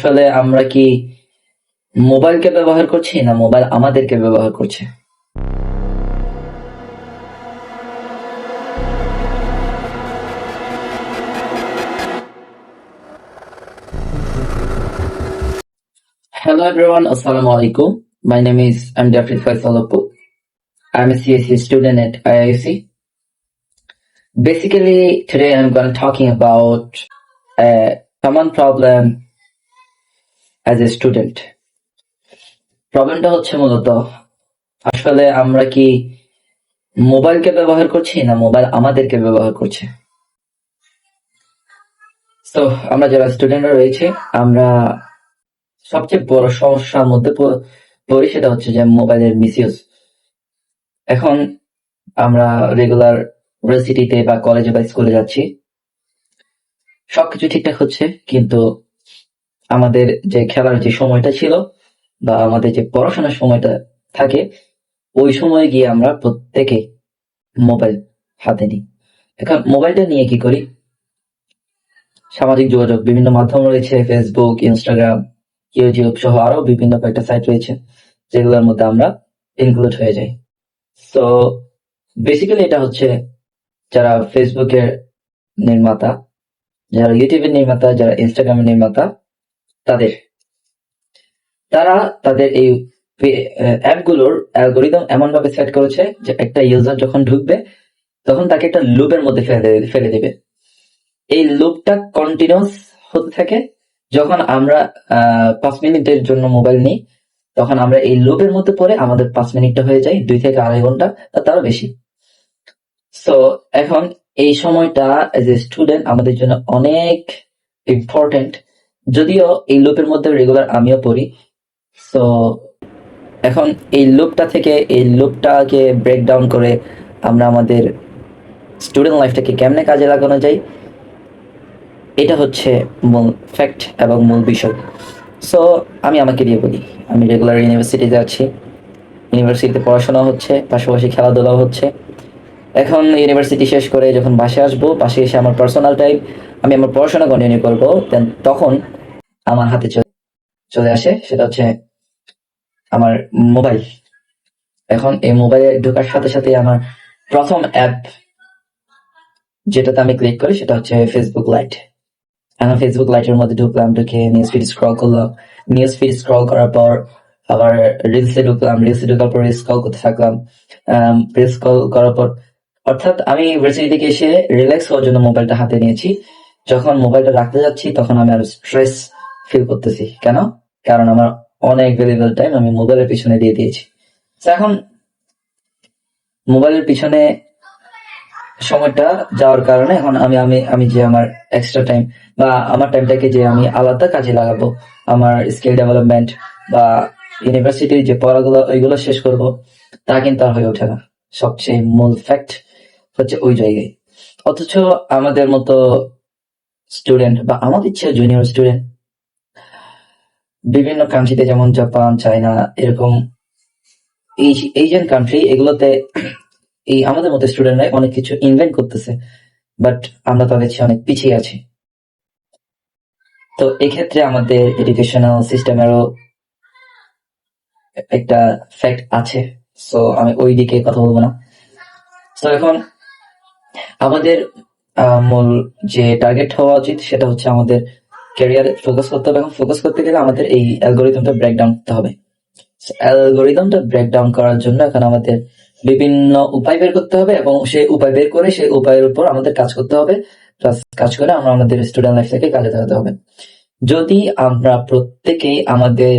আসলে আমরা কি মোবাইলকে ব্যবহার করছি না মোবাইল আমাদেরকে ব্যবহার করছে Hello everyone, Assalamu alaikum. My name is I'm Jeffrey Faisalapu. I'm a CSE student at IIC. Basically, today I'm going to talking about a common problem as a student. প্রবলেমটা হচ্ছে মূলত, আসলে আমরা কি মোবাইলকে ব্যবহার করছি না মোবাইল আমাদেরকে ব্যবহার করছে? তো আমরা যারা স্টুডেন্টরা রয়েছে, আমরা সবচেয়ে বড় সমস্যার মধ্যে পড়ি সেটা হচ্ছে যে মোবাইলের মিসইউজ এখন আমরা রেগুলার ইউনিভার্সিটিতে বা কলেজে বা স্কুলে যাচ্ছি। সবকিছু ঠিকঠাক হচ্ছে, কিন্তু আমাদের যে খেলার যে সময়টা ছিল বা আমাদের যে পড়াশোনার সময়টা থাকে, ওই সময় গিয়ে আমরা প্রত্যেকে মোবাইল হাতে নিই। এখন মোবাইলটা নিয়ে কি করি? সামাজিক যোগাযোগ, বিভিন্ন মাধ্যম রয়েছে ফেসবুক ইনস্টাগ্রাম ইউটিউব সহ আরও বিভিন্ন কয়েকটা সাইট রয়েছে, যেগুলোর মধ্যে আমরা ইনক্লুড হয়ে যাই। সো বেসিক্যালি এটা হচ্ছে যারা ফেসবুকের নির্মাতা, যারা ইউটিউবের নির্মাতা, যারা ইনস্টাগ্রামের নির্মাতা তাদের। তারা তাদের এই অ্যাপগুলোর অ্যালগোরিদম এমন ভাবে সেট করেছে যে একটা ইউজার যখন ঢুকবে, তখন তাকে একটা লুপের মধ্যে ফেলে ফেলে দেবে। এই লুপটা কন্টিনিউস হতে থাকে যখন আমরা পাঁচ মিনিটের জন্য মোবাইল নিই, তখন আমরা এই লুপের মধ্যে পড়ে আমাদের পাঁচ মিনিটটা হয়ে যায়, দুই থেকে আড়াই ঘণ্টা তারও বেশি। সো এখন এই সময়টা এজ এ স্টুডেন্ট আমাদের জন্য অনেক ইম্পর্টেন্ট যদিও এই লুপের মধ্যে রেগুলার আমিও পড়ি সো এখন এই লুপটা থেকে এই লুপটাকে ব্রেক ডাউন করে আমরা আমাদের স্টুডেন্ট লাইফটাকে কেমনে কাজে লাগানো যায়, এটা হচ্ছে মূল ফ্যাক্ট এবং মূল বিষয়। সো আমি আমাকে দিয়ে বলি, আমি রেগুলার ইউনিভার্সিটিতে আছি ইউনিভার্সিটিতে পড়াশোনা হচ্ছে, পাশাপাশি খেলাধুলাও হচ্ছে। এখন ইউনিভার্সিটি শেষ করে যখন বাসে আসব, বাসে এসে আমার পার্সোনাল টাইম আমি আমার পড়াশোনা কন্টিনিউ করব দেন তখন আমার হাতে চলে আসে, সেটা হচ্ছে আমার মোবাইল এখন এই মোবাইলে ঢোকার সাথে সাথে আমার প্রথম অ্যাপ যেটাতে আমি ক্লিক করি, সেটা হচ্ছে ফেসবুক লাইট এখন ফেসবুক লাইটের মধ্যে ঢুকলাম, ঢুকে নিউজ ফিড স্ক্রল করলাম। নিউজ ফিড স্ক্রল করার পর আবার রিলসে ঢুকলাম রিলসে ঢুকার পর স্ক্রল করতে থাকলাম। স্ক্রল করার পর অর্থাৎ আমি ইউনিভার্সিটি থেকে এসে রিল্যাক্স হওয়ার জন্য মোবাইলটা হাতে নিয়েছি। যখন মোবাইলটা রাখতে যাচ্ছি, তখন আমি আর স্ট্রেস ফিল করতেছি। কেন? কারণ আমার অনেক ভ্যালুয়েবল টাইম আমি মোবাইলের পিছনে দিয়ে দিয়েছি। এখন মোবাইলের পিছনে সময়টা যাওয়ার কারণে এখন আমি আমি আমি যে আমার এক্সট্রা টাইম বা আমার টাইমটাকে যে আমি আলাদা কাজে লাগাবো, আমার স্কিল ডেভেলপমেন্ট বা ইউনিভার্সিটির যে পড়াগুলো, ওইগুলো শেষ করব, তা কিন্তু আর হয়ে ওঠে না। সবচেয়ে মূল ফ্যাক্ট হচ্ছে ওই জায়গায়। অথচ আমাদের মতো স্টুডেন্ট বা আমাদের চেয়ে জুনিয়র স্টুডেন্ট বিভিন্ন কান্ট্রিতে যেমন জাপান চায়না এরকম এই এশিয়ান কান্ট্রি এগুলোতে এই আমাদের মতো স্টুডেন্টরা অনেক কিছু ইনভেন্ট করতেছে বাট আমরা তাদের চেয়ে অনেক পিছিয়ে আছি। তো এক্ষেত্রে আমাদের এডুকেশনাল সিস্টেমেরও একটা ফ্যাক্ট আছে। সো আমি ওই দিকে কথা বলব না। তো এখন আমাদের মূল যে টার্গেট হওয়া উচিত সেটা হচ্ছে আমাদের ক্যারিয়ারে ফোকাস করতে হবে। এবং ফোকাস করতে গেলে আমাদের এই অ্যালগোরিদমটা ব্রেকডাউন করতে হবে। অ্যালগোরিদমটা ব্রেকডাউন করার জন্য এখন আমাদের বিভিন্ন উপায় বের করতে হবে এবং সেই উপায় বের করে সেই উপায়ের উপর আমাদের কাজ করতে হবে। প্লাস কাজ করে আমরা আমাদের স্টুডেন্ট লাইফ থেকে কাজে লাগাতে হবে। যদি আমরা প্রত্যেকেই আমাদের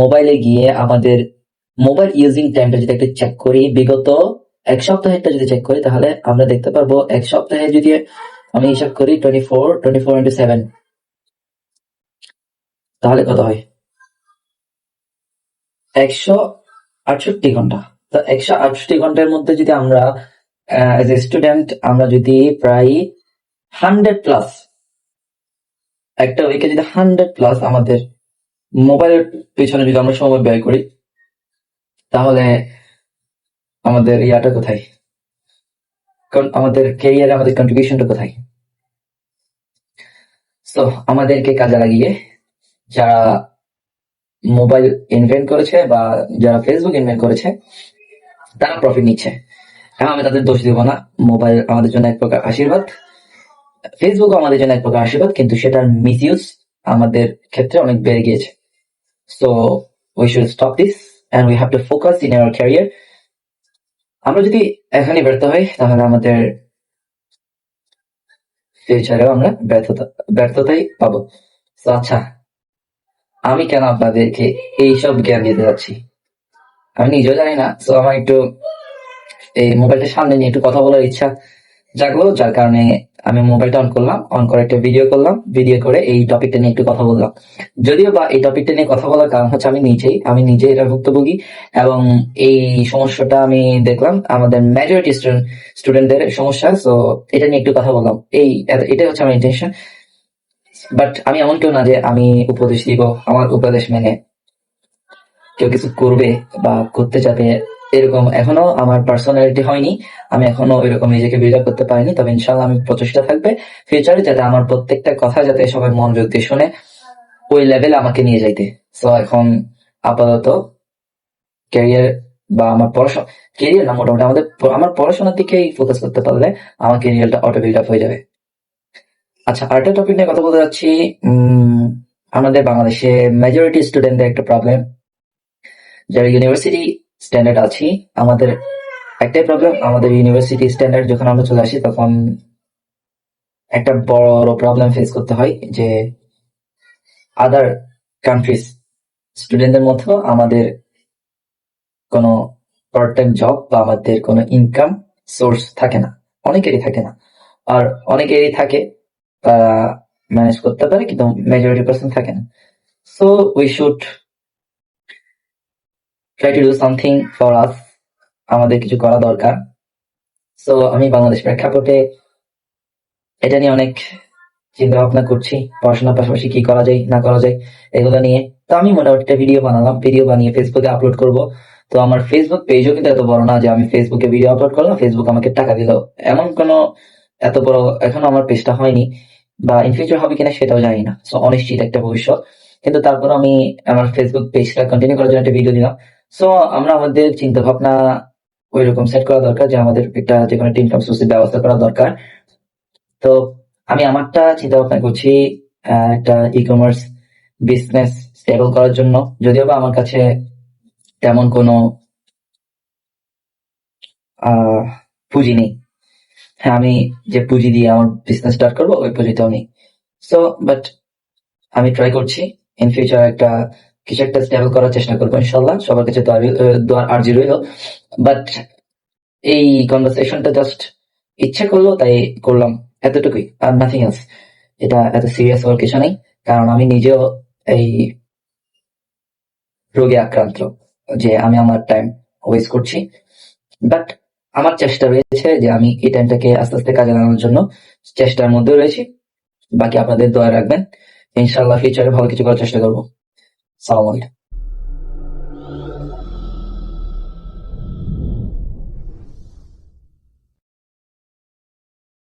মোবাইলে গিয়ে আমাদের মোবাইল ইউজিং টাইমটা যদি একটা চেক করি, বিগত এক সপ্তাহেরটা যদি চেক করি, তাহলে আমরা দেখতে পারব এক সপ্তাহে যদি আমি হিসাব করি twenty four twenty four into seven তাহলে কত হয়? একশো আটষট্টি ঘণ্টা। তো একশো আটষট্টি ঘণ্টার মধ্যে যদি আমরা এজ এ স্টুডেন্ট আমরা যদি প্রায় হান্ড্রেড প্লাস একটা উইকে যদি হান্ড্রেড প্লাস আমাদের মোবাইলের পিছনে যদি আমরা সময় ব্যয় করি, তাহলে আমাদের ইয়াটা কোথায়? কারণ আমাদের ক্যারিয়ারে আমাদের কন্ট্রিবিউশনটা কোথায়? তো আমাদেরকে কাজে লাগিয়ে যারা মোবাইল ইনভেন্ট করেছে বা যারা ফেসবুক ইনভেন্ট করেছে, তারা প্রফিট নিচ্ছে। হ্যাঁ আমি তাদের দোষ দিব না। মোবাইল আমাদের জন্য এক প্রকার আশীর্বাদ। ফেসবুক আমাদের জন্য এক প্রকার আশীর্বাদ, কিন্তু সেটার মিসইউজ আমাদের ক্ষেত্রে অনেক বেড়ে গিয়েছে। So we should stop this and we have to focus in our career আমরা যদি এখানে ব্যর্থ হই, তাহলে আমাদের ফিউচারেও আমরা ব্যর্থতা, ব্যর্থতাই পাবো। তো আচ্ছা আমি কেন আপনাদেরকে এইসব জ্ঞান দিতে যাচ্ছি? আমি নিজেও জানি না, তো আমার একটু এই মোবাইলটা সামনে নিয়ে একটু কথা বলার ইচ্ছা। জাগলো যার কারণে আমি মোবাইলটা অন করলাম অন করে একটা ভিডিও করলাম ভিডিও করে এই টপিকটা নিয়ে একটু কথা বললাম। যদিও বা এই টপিকটা নিয়ে কথা বলার কারণ হচ্ছে আমি নিজেই, আমি নিজে এটা ভুক্তভোগী এবং এই সমস্যাটা আমি দেখলাম আমাদের মেজরিটি স্টুডেন্টদের সমস্যা সো এটা নিয়ে একটু কথা বললাম। এই এটাই হচ্ছে আমার ইন্টেনশন বাট আমি এমন কেউ না যে আমি উপদেশ দিব, আমার উপদেশ মেনে। কেউ কিছু করবে বা করতে যাবে এরকম এখনও আমার পার্সোনালিটি হয়নি। আমি এখনও এরকম নিজেকে বিল্ড করতে পারিনি, তবে ইনশাল্লাহ আমি প্রচেষ্টা থাকবে ফিউচারে যাতে আমার প্রত্যেকটা কথা যাতে সবাই মনোযোগ দিয়ে শুনে ওই লেভেলে আমাকে নিয়ে যাইতে। সো এখন আপাতত ক্যারিয়ার বা আমার পড়াশোনা ক্যারিয়ার না, মোটামুটি আমাদের আমার পড়াশোনার দিকেই ফোকাস করতে পারলে আমার ক্যারিয়ারটা অটো বিল্ড হয়ে যাবে। আচ্ছা আরেকটা টপিক নিয়ে কথা বলতে যাচ্ছি আমাদের বাংলাদেশে মেজরিটি স্টুডেন্টদের একটা প্রবলেম যারা ইউনিভার্সিটি স্ট্যান্ডার্ড আছি। আমাদের একটাই প্রবলেম আমাদের ইউনিভার্সিটি স্ট্যান্ডার্ড যখন আমরা চলে আসি, তখন একটা বড় প্রবলেম ফেস করতে হয় যে আদার কান্ট্রিজ স্টুডেন্টদের মতো আমাদের কোনো পার্ট টাইম জব বা আমাদের কোনো ইনকাম সোর্স থাকে না। অনেকেরই থাকে না। আর অনেকেরই থাকে তারা ম্যানেজ করতে পারে, কিন্তু মেজরিটি পার্সন থাকে না। So we should try to do something for us আমাদের কিছু করা দরকার। সো আমি বাংলাদেশ প্রেক্ষাপটে এটা নিয়ে অনেক চিন্তা ভাবনা করছি, পড়াশোনার পাশাপাশি কি করা যায়, না করা যায়, এগুলো নিয়ে। তো আমি মোটামুটি একটা ভিডিও বানালাম ভিডিও বানিয়ে ফেসবুকে আপলোড করব। তো আমার ফেসবুক পেজও কিন্তু এত বড় না যে আমি ফেসবুকে ভিডিও আপলোড করলাম ফেসবুক আমাকে টাকা দিল। এমন কোনো এত বড় এখনও আমার পেজটা হয়নি, বা ইন ফিউচার হবে কিনা সেটাও জানি না। সো অনিশ্চিত একটা ভবিষ্যৎ। কিন্তু তারপর আমি আমার ফেসবুক পেজটা কন্টিনিউ করার জন্য একটা ভিডিও দিলাম। সো আমরা আমাদের চিন্তা ভাবনা ওই রকম সেট করা দরকার যে আমাদের একটা যে কোনো ইনকাম সোর্সের ব্যবস্থা করা দরকার। তো, আমি আমারটা চিন্তা ভাবনা করছি একটা ই কমার্স বিজনেস স্টেবল করার জন্য। যদিও বা আমার কাছে তেমন কোনো পুঁজি নেই। হ্যাঁ আমি যে পুঁজি দিয়ে আমার বিজনেস স্টার্ট করব, ওই পুঁজিটাও নেই। সো বাট আমি ট্রাই করছি ইন ফিউচার একটা কিছু একটা স্টেবল করার চেষ্টা করব ইনশাল্লাহ সবার কাছে আর্জি রইল। বাট এই কনভারসেশনটা জাস্ট ইচ্ছে করল, তাই করলাম এতটুকুই, আর নাথিং এলস এটা এত সিরিয়াস হওয়ার কিছু নেই, কারণ আমি নিজেও এই রোগে আক্রান্ত, যে আমি আমার টাইম ওয়েস্ট করছি। বাট আমার চেষ্টা রয়েছে যে আমি এই টাইমটাকে আস্তে আস্তে কাজে লাগানোর জন্য চেষ্টার মধ্যে রয়েছি। বাকি আপনাদের দোয়া রাখবেন। ইনশাল্লাহ ফিউচারে ভালো কিছু করার চেষ্টা করব। salve.